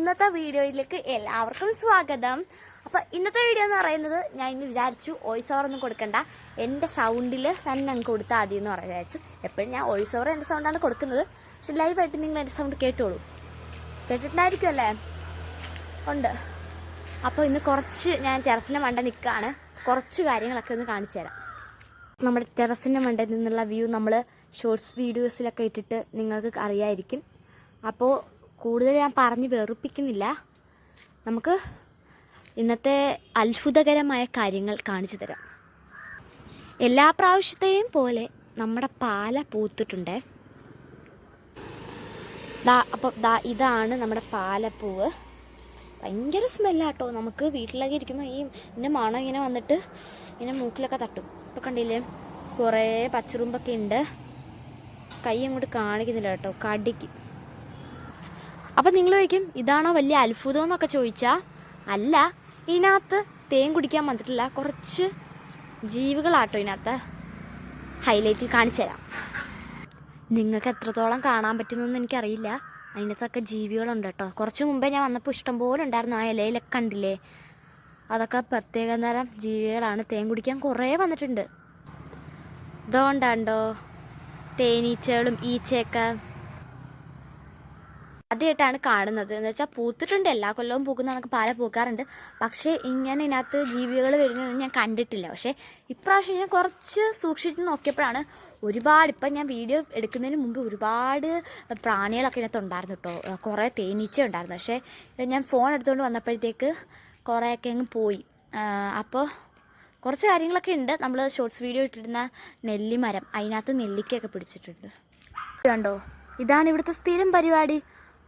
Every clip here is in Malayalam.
ഇന്നത്തെ വീഡിയോയിലേക്ക് എല്ലാവർക്കും സ്വാഗതം. അപ്പോൾ ഇന്നത്തെ വീഡിയോ എന്ന് പറയുന്നത് ഞാൻ ഇന്ന് വിചാരിച്ചു വോയിസ് ഒന്നും കൊടുക്കണ്ട. എന്റെ സൗണ്ടിൽ തന്നെ അങ്ങ് കൊടുത്താൽ മതി എന്ന് പറയാൻ വിചാരിച്ചു. എപ്പോഴും ഞാൻ വോയിസ് ഓവർ എന്റെ സൗണ്ടാണ് കൊടുക്കുന്നത്. പക്ഷെ ലൈവായിട്ട് നിങ്ങൾ എന്റെ സൗണ്ട് കേട്ടോളൂ. കേട്ടിട്ടുണ്ടായിരിക്കും അല്ലേ? ഉണ്ട്. അപ്പോൾ ഇന്ന് കുറച്ച് ഞാൻ ടെറസിന്റെ മണ്ട നിൽക്കുകയാണ് കുറച്ച് കാര്യങ്ങളൊക്കെ ഒന്ന് കാണിച്ചു തരാം. നമ്മുടെ ടെറസിന്റെ മണ്ടയിൽ നിന്നുള്ള വ്യൂ നമ്മൾ ഷോർട്സ് വീഡിയോസിലൊക്കെ ഇട്ടിട്ട് നിങ്ങൾക്ക് അറിയായിരിക്കും. അപ്പോൾ കൂടുതൽ ഞാൻ പറഞ്ഞ് വെറുപ്പിക്കുന്നില്ല. നമുക്ക് ഇന്നത്തെ അത്ഭുതകരമായ കാര്യങ്ങൾ കാണിച്ചു തരാം. എല്ലാ പ്രാവശ്യത്തെയും പോലെ നമ്മുടെ പാല പൂത്തിട്ടുണ്ട്. ദാ അപ്പോൾ ദാ ഇതാണ് നമ്മുടെ പാലപ്പൂവ്. ഭയങ്കര സ്മെല്ലാട്ടോ. നമുക്ക് വീട്ടിലൊക്കെ ഇരിക്കുമ്പോൾ ഈ ഇതിന്റെ മണം ഇങ്ങനെ വന്നിട്ട് ഇങ്ങനെ മൂക്കിലൊക്കെ തട്ടും. ഇപ്പോൾ കണ്ടില്ലേ? കുറേ പച്ചറുമ്പൊക്കെ ഉണ്ട്. കൈ അങ്ങോട്ട് കാണിക്കുന്നില്ല കേട്ടോ. കടിക്കും. അപ്പം നിങ്ങൾ ചോദിക്കും ഇതാണോ വലിയ അത്ഭുതം എന്നൊക്കെ ചോദിച്ചാൽ അല്ല ഇതിനകത്ത് തേൻ കുടിക്കാൻ വന്നിട്ടില്ല കുറച്ച് ജീവികളാട്ടോ ഇതിനകത്ത്. ഹൈലൈറ്റിൽ കാണിച്ചു തരാം. നിങ്ങൾക്ക് എത്രത്തോളം കാണാൻ പറ്റുന്നൊന്നും എനിക്കറിയില്ല. അതിനകത്തൊക്കെ ജീവികളുണ്ട് കേട്ടോ. കുറച്ച് മുമ്പേ ഞാൻ വന്നപ്പോൾ ഇഷ്ടംപോലെ ഉണ്ടായിരുന്നു ആ ഇലയിലൊക്കെ കണ്ടില്ലേ? അതൊക്കെ പ്രത്യേക തരം ജീവികളാണ്. തേൻ കുടിക്കാൻ കുറേ വന്നിട്ടുണ്ട്. ഇതുകൊണ്ടാണ്ടോ തേനീച്ചകളും ഈച്ചയൊക്കെ ആദ്യമായിട്ടാണ് കാണുന്നത്. എന്ന് വെച്ചാൽ പൂത്തിട്ടുണ്ട്. എല്ലാ കൊല്ലവും പൂക്കുന്ന കണക്ക് പാല പൂക്കാറുണ്ട്. പക്ഷേ ഇങ്ങനെ ഇതിനകത്ത് ജീവികൾ വരുന്നതൊന്നും ഞാൻ കണ്ടിട്ടില്ല. പക്ഷേ ഇപ്രാവശ്യം ഞാൻ കുറച്ച് സൂക്ഷിച്ച് നോക്കിയപ്പോഴാണ് ഒരുപാട് ഇപ്പം ഞാൻ വീഡിയോ എടുക്കുന്നതിന് മുമ്പ് ഒരുപാട് പ്രാണികളൊക്കെ ഇതിനകത്ത് ഉണ്ടായിരുന്നു കേട്ടോ. കുറേ തേനീച്ച ഉണ്ടായിരുന്നു. പക്ഷേ ഞാൻ ഫോൺ എടുത്തുകൊണ്ട് വന്നപ്പോഴത്തേക്ക് കുറേയൊക്കെ അങ്ങ് പോയി. അപ്പോൾ കുറച്ച് കാര്യങ്ങളൊക്കെ ഉണ്ട്. നമ്മൾ ഷോർട്സ് വീഡിയോ ഇട്ടിരുന്ന നെല്ലിമരം. അതിനകത്ത് നെല്ലിക്കയൊക്കെ പിടിച്ചിട്ടുണ്ട്. കണ്ടോ? ഇതാണ് ഇവിടുത്തെ സ്ഥിരം പരിപാടി.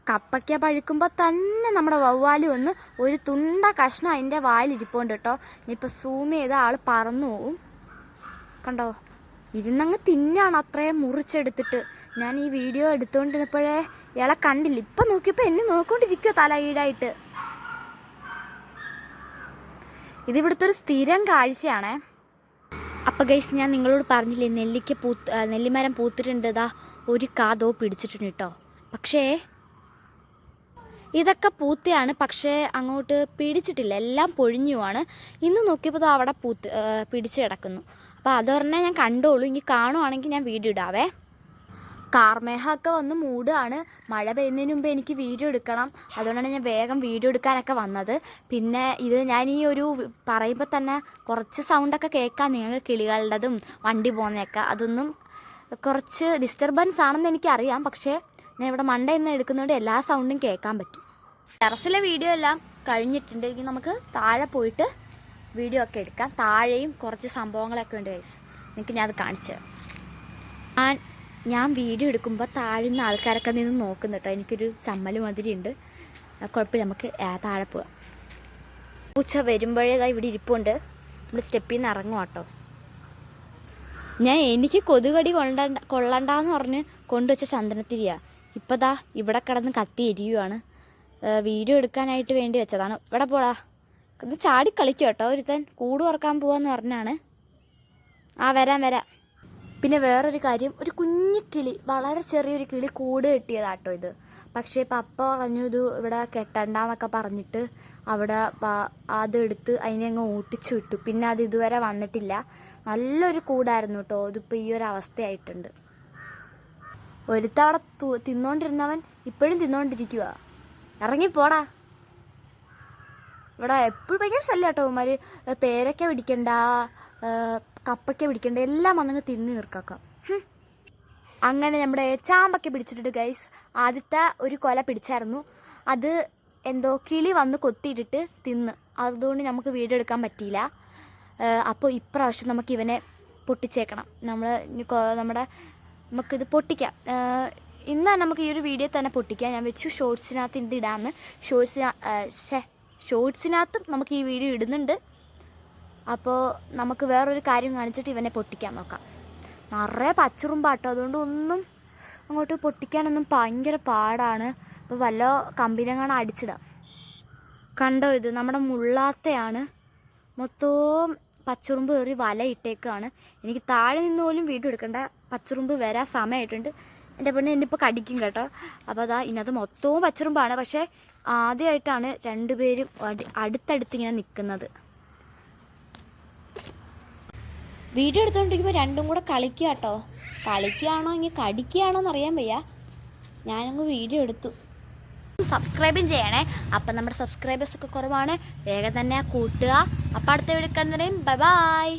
കപ്പയ്ക്ക പഴുക്കുമ്പോൾ തന്നെ നമ്മുടെ വവ്വാലി ഒന്ന് ഒരു തുണ്ട കഷ്ണം അതിന്റെ വായിലിരിപ്പുണ്ട് കേട്ടോ. ഇനിയിപ്പോൾ സൂം ചെയ്ത ആൾ പറന്നു പോവും. കണ്ടോ? ഇരുന്നങ്ങ് തിന്നാണ് അത്രയും മുറിച്ചെടുത്തിട്ട്. ഞാൻ ഈ വീഡിയോ എടുത്തുകൊണ്ടിരുന്നപ്പോഴേ ഇയാളെ കണ്ടില്ല. ഇപ്പം നോക്കിയപ്പോൾ എന്നെ നോക്കിക്കൊണ്ടിരിക്കുമോ ഈടായിട്ട്. ഇതിവിടുത്തെ ഒരു സ്ഥിരം കാഴ്ചയാണേ. അപ്പോൾ ഗൈസ് ഞാൻ നിങ്ങളോട് പറഞ്ഞില്ലേ നെല്ലിക്ക പൂത്ത് നെല്ലിമരം പൂത്തിട്ടുണ്ട്. ഇതാ ഒരു കാതോ പിടിച്ചിട്ടുണ്ട് കേട്ടോ. പക്ഷേ ഇതൊക്കെ പൂത്തയാണ് പക്ഷേ അങ്ങോട്ട് പിടിച്ചിട്ടില്ല. എല്ലാം പൊഴിഞ്ഞുമാണ് ഇന്ന് നോക്കിയപ്പോൾ അവിടെ പൂത്ത് പിടിച്ച് കിടക്കുന്നു. അപ്പോൾ അതൊരെണ്ണേ ഞാൻ കണ്ടോളൂ. ഇനി കാണുവാണെങ്കിൽ ഞാൻ വീഡിയോ ഇടാവേ. കാർമേഹമൊക്കെ വന്ന് മൂടുകയാണ് മഴ പെയ്യുന്നതിന് മുമ്പ് എനിക്ക് വീഡിയോ എടുക്കണം. അതുകൊണ്ടാണ് ഞാൻ വേഗം വീഡിയോ എടുക്കാനൊക്കെ വന്നത്. പിന്നെ ഇത് ഞാൻ ഈ ഒരു പറയുമ്പോൾ തന്നെ കുറച്ച് സൗണ്ടൊക്കെ കേൾക്കാം. നിങ്ങൾക്ക് കിളികളുടേതും വണ്ടി പോകുന്നതൊക്കെ. അതൊന്നും കുറച്ച് ഡിസ്റ്റർബൻസ് ആണെന്ന് എനിക്കറിയാം. പക്ഷേ ഞാൻ ഇവിടെ മണ്ട നിന്ന് എടുക്കുന്നതുകൊണ്ട് എല്ലാ സൗണ്ടും കേൾക്കാൻ പറ്റും. ടെറസിലെ വീഡിയോ എല്ലാം കഴിഞ്ഞിട്ടുണ്ട്. ഇനി നമുക്ക് താഴെ പോയിട്ട് വീഡിയോ ഒക്കെ എടുക്കാം. താഴെയും കുറച്ച് സംഭവങ്ങളൊക്കെ ഉണ്ട് ഗൈസ് നിങ്ങൾക്ക് ഞാൻ അത് കാണിച്ചു. ഞാൻ ഞാൻ വീഡിയോ എടുക്കുമ്പോൾ താഴ്ന്ന ആൾക്കാരൊക്കെ നിന്ന് നോക്കുന്നു കേട്ടോ എനിക്കൊരു ചമ്മൽ മാതിരി ഉണ്ട് കുഴപ്പമില്ല നമുക്ക് താഴെ പോവാം. പൂച്ച വരുമ്പോഴേതാ ഇവിടെ ഇരിപ്പുണ്ട്. നമ്മൾ സ്റ്റെപ്പിൽ നിന്ന് ഇറങ്ങും കേട്ടോ ഞാൻ എനിക്ക് കൊതുകടി കൊണ്ട കൊള്ളണ്ടെന്ന് പറഞ്ഞ് കൊണ്ടുവച്ച ചന്ദനത്തിരിയാ. ഇപ്പം ദാ ഇവിടെ കിടന്ന് കത്തി എരിയുവാണ്. വീഡിയോ എടുക്കാനായിട്ട് വേണ്ടി വെച്ചതാണ്. ഇവിടെ പോടാ. ഇത് ചാടി കളിക്കും കേട്ടോ. ഒരുത്തൻ കൂട് ഉറക്കാൻ പോവാന്ന് പറഞ്ഞാണ്. ആ വരാം വരാം. പിന്നെ വേറൊരു കാര്യം. ഒരു കുഞ്ഞു കിളി വളരെ ചെറിയൊരു കിളി കൂട് കെട്ടിയതാട്ടോ ഇത്. പക്ഷേ പപ്പ പറഞ്ഞു ഇത് ഇവിടെ കെട്ടണ്ടെന്നൊക്കെ പറഞ്ഞിട്ട് അവിടെ അത് എടുത്ത് അതിനെ അങ്ങ് ഓട്ടിച്ചു വിട്ടു. പിന്നെ അത് ഇതുവരെ വന്നിട്ടില്ല. നല്ലൊരു കൂടായിരുന്നു കേട്ടോ. ഇതിപ്പോൾ ഈ ഒരു അവസ്ഥയായിട്ടുണ്ട്. ഒരുത്തവിടെ തവണ തിന്നോണ്ടിരുന്നവൻ ഇപ്പോഴും തിന്നോണ്ടിരിക്കുക ഇറങ്ങിപ്പോടാ. ഇവിടെ എപ്പോഴും ഭയങ്കര ശല്യം കേട്ടോ ഇവന്മാര് പേരൊക്കെ പിടിക്കണ്ട കപ്പൊക്കെ പിടിക്കണ്ട എല്ലാം വന്നങ്ങ് തിന്ന് തീർക്കാക്കാം. അങ്ങനെ നമ്മുടെ ചാമ്പൊക്കെ പിടിച്ചിട്ടുണ്ട് ഗൈസ് ആദ്യത്തെ ഒരു കൊല പിടിച്ചായിരുന്നു. അത് എന്തോ കിളി വന്ന് കൊത്തിയിട്ടിട്ട് തിന്ന്. അതുകൊണ്ട് നമുക്ക് വീഡിയോ എടുക്കാൻ പറ്റിയില്ല. അപ്പോൾ ഇപ്രാവശ്യം നമുക്ക് ഇവനെ പൊട്ടിച്ചേക്കണം. നമ്മൾ നമ്മുടെ നമുക്കിത് പൊട്ടിക്കാം. ഇന്ന് നമുക്ക് ഈ ഒരു വീഡിയോ തന്നെ പൊട്ടിക്കാം. ഞാൻ വെച്ചു ഷോർട്സിനകത്ത് ഇത് ഇടാമെന്ന് ഷോർട്സിന ഷേ ഷോർട്സിനകത്തും നമുക്ക് ഈ വീഡിയോ ഇടുന്നുണ്ട്. അപ്പോൾ നമുക്ക് വേറൊരു കാര്യം കാണിച്ചിട്ട് ഇവനെ പൊട്ടിക്കാൻ നോക്കാം. നിറയെ പച്ചുറുമ്പാട്ടോ. അതുകൊണ്ട് ഒന്നും അങ്ങോട്ട് പൊട്ടിക്കാനൊന്നും ഭയങ്കര പാടാണ്. അപ്പോൾ വല്ല കമ്പിനെങ്ങാണ് അടിച്ചിടാം. കണ്ടോ ഇത്? നമ്മുടെ മുള്ളാത്തയാണ്. മൊത്തവും പച്ചുറുമ്പ് കയറി വല ഇട്ടേക്കാണ്. എനിക്ക് താഴെ നിന്ന് പോലും വീഡിയോ എടുക്കണ്ട. പച്ചുറുമ്പ് വരാൻ സമയമായിട്ടുണ്ട് എന്റെ പെണ്ണ് എന്നെ ഇപ്പോൾ കടിക്കും കേട്ടോ. അപ്പോൾ അതാ ഇതിനകത്ത് മൊത്തവും പച്ചറുമ്പാണ്. പക്ഷേ ആദ്യമായിട്ടാണ് രണ്ടുപേരും അടി അടുത്തടുത്ത് ഇങ്ങനെ നിൽക്കുന്നത് വീഡിയോ എടുത്തുകൊണ്ടിരിക്കുമ്പോൾ രണ്ടും കൂടെ കളിക്കുക കേട്ടോ. കളിക്കുകയാണോ ഇനി കടിക്കുകയാണോ എന്നറിയാൻ വയ്യ. ഞാനങ്ങ് വീഡിയോ എടുത്തു. സബ്സ്ക്രൈബും ചെയ്യണേ. അപ്പം നമ്മുടെ സബ്സ്ക്രൈബേഴ്സൊക്കെ കുറവാണ്. വേഗം തന്നെ കൂട്ടുക. അപ്പം അടുത്ത വീഡിയോ കാണുന്നവരെയും ബൈ ബൈ.